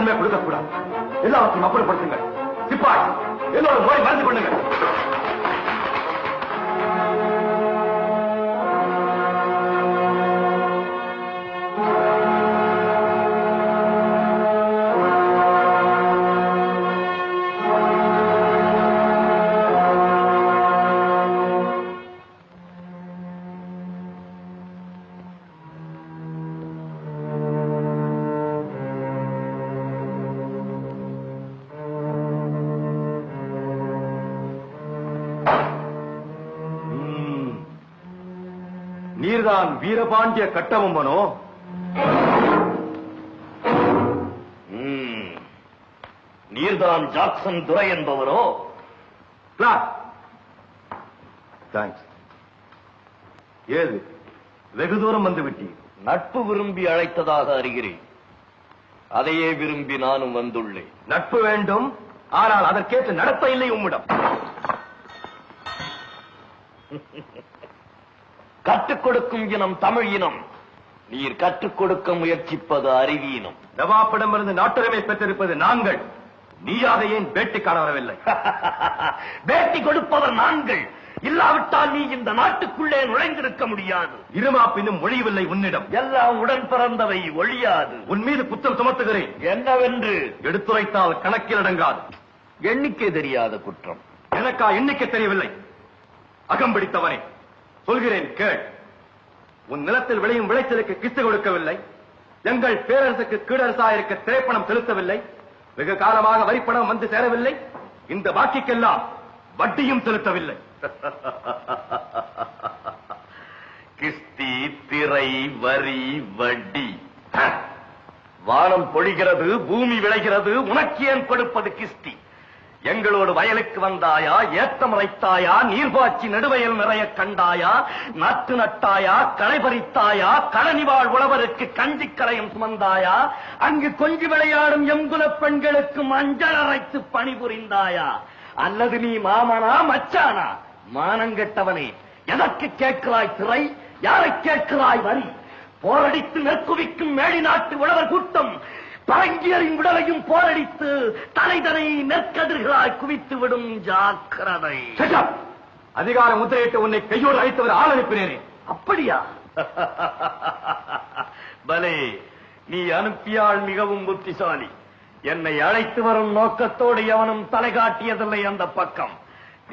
எதுவுமே கொடுக்கக்கூடாது. எல்லாவற்றையும் அப்புறப்படுத்துங்கள். சிப்பாய் எல்லோரும் போய் மறந்து பண்ணுங்கள் நீர்தான் வீரபாண்டிய கட்டபொம்மனோ. நீர்தான் ஜாக்சன் துரை என்பவரோ? தேங்க்ஸ் ஏது? வெகு தூரம் வந்து விட்டீர். நட்பு விரும்பி அழைத்ததாக அறிகிறேன். அதையே விரும்பி நானும் வந்துள்ளேன். நட்பு வேண்டும். ஆனால் அதற்கேற்ற நடத்த இல்லை உம்மிடம். கற்றுக் கொடுக்கும் இனம் தமிழ் இனம். நீர் கற்றுக் கொடுக்க முயற்சிப்பது அறிவீனம் நவாப்பிடமிருந்து நாட்டுரிமை பெற்றிருப்பது நாங்கள். நீயாக ஏன் பேட்டி காண வரவில்லை? பேட்டி கொடுப்பவர் நாங்கள். இல்லாவிட்டால் நீ இந்த நாட்டுக்குள்ளே நுழைந்திருக்க முடியாது. இருமாப்பினும் ஒழியவில்லை உன்னிடம். எல்லாம் உடன் பிறந்தவை ஒழியாது. உன் மீது குற்றம் சுமத்துகிறேன். என்னவென்று? எடுத்துரைத்தால் கணக்கில் அடங்காது. எண்ணிக்கை தெரியாத குற்றம். எனக்கா எண்ணிக்கை தெரியவில்லை. அகம் பிடித்தவனே. சொல்கிறேன் கேள். உன் நிலத்தில் விளையும் விளைச்சலுக்கு கிஸ்து கொடுக்கவில்லை. எங்கள் பேரரசுக்கு கீழரசாயிருக்க திரைப்பணம் செலுத்தவில்லை. வெகு காலமாக வரிப்பணம் வந்து சேரவில்லை. இந்த பாக்கிக்கெல்லாம் வட்டியும் செலுத்தவில்லை. கிஸ்தி திரை வரி வட்டி. வானம் பொழிகிறது பூமி விளைகிறது உனக்கு ஏன் கொடுப்பது கிஸ்தி? எங்களோடு வயலுக்கு வந்தாயா? ஏத்தம் ரைத்தாயா நீர்பாய்ச்சி நெடுவயல் நிறைய கண்டாயா? நாட்டு நட்டாயா? களை பறித்தாயா? களனிவாழ் உழவருக்கு கஞ்சி களையும் சுமந்தாயா? அங்கு கொஞ்சி விளையாடும் எங்குலப் பெண்களுக்கு மஞ்சள் அரைத்து பணிபுரிந்தாயா? அல்லது நீ மாமனா மச்சானா? மானங்கெட்டவனே எதற்கு கேட்கிறாய் திரை? யாரை கேட்கிறாய் வரி? போரடித்து நெற்குவிக்கும் மேடி நாட்டு உழவர் கூட்டம் பரங்கியரின் உடலையும் போரடித்து தலைதனை நெற்கதிர்களாய் குவித்து விடும் ஜாக்கிரதை! அதிகார முத்திரையிட்டு உன்னை கையோடு அழைத்தவர் ஆள் அனுப்பினேனே. அப்படியா? பலே நீ அனுப்பியால் மிகவும் புத்திசாலி. என்னை அழைத்து வரும் நோக்கத்தோடு எவனும் தலை காட்டியதில்லை அந்த பக்கம்.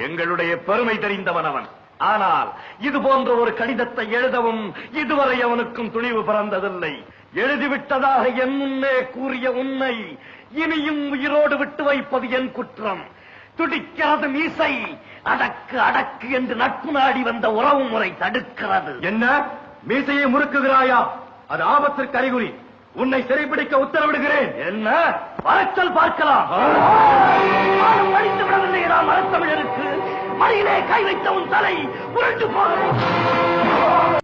எங்களுடைய பெருமை தெரிந்தவன் அவன். ஆனால் இது போன்ற ஒரு கடிதத்தை எழுதவும் இதுவரை அவனுக்கும் துணிவு பிறந்ததில்லை. எழுதிவிட்டதாக என் முன்னே கூறிய உன்னை இனியும் உயிரோடு விட்டு வைப்பது என் குற்றம். துடிக்காத மீசை அடக்கு அடக்கு என்று நட்பு நாடி வந்த உறவு முறை தடுக்கிறது. என்ன? மீசையை முறுக்குகிறாயா? அது ஆபத்திற்கு அறிகுறி. உன்னை சிறைப்பிடிக்க உத்தரவிடுகிறேன். என்ன? வரச்சல் பார்க்கலாம். அடித்து விடவில்லை மரத்தமிழருக்கு. மடியிலே கை வைத்த உன் தலை உருண்டு போகிறது.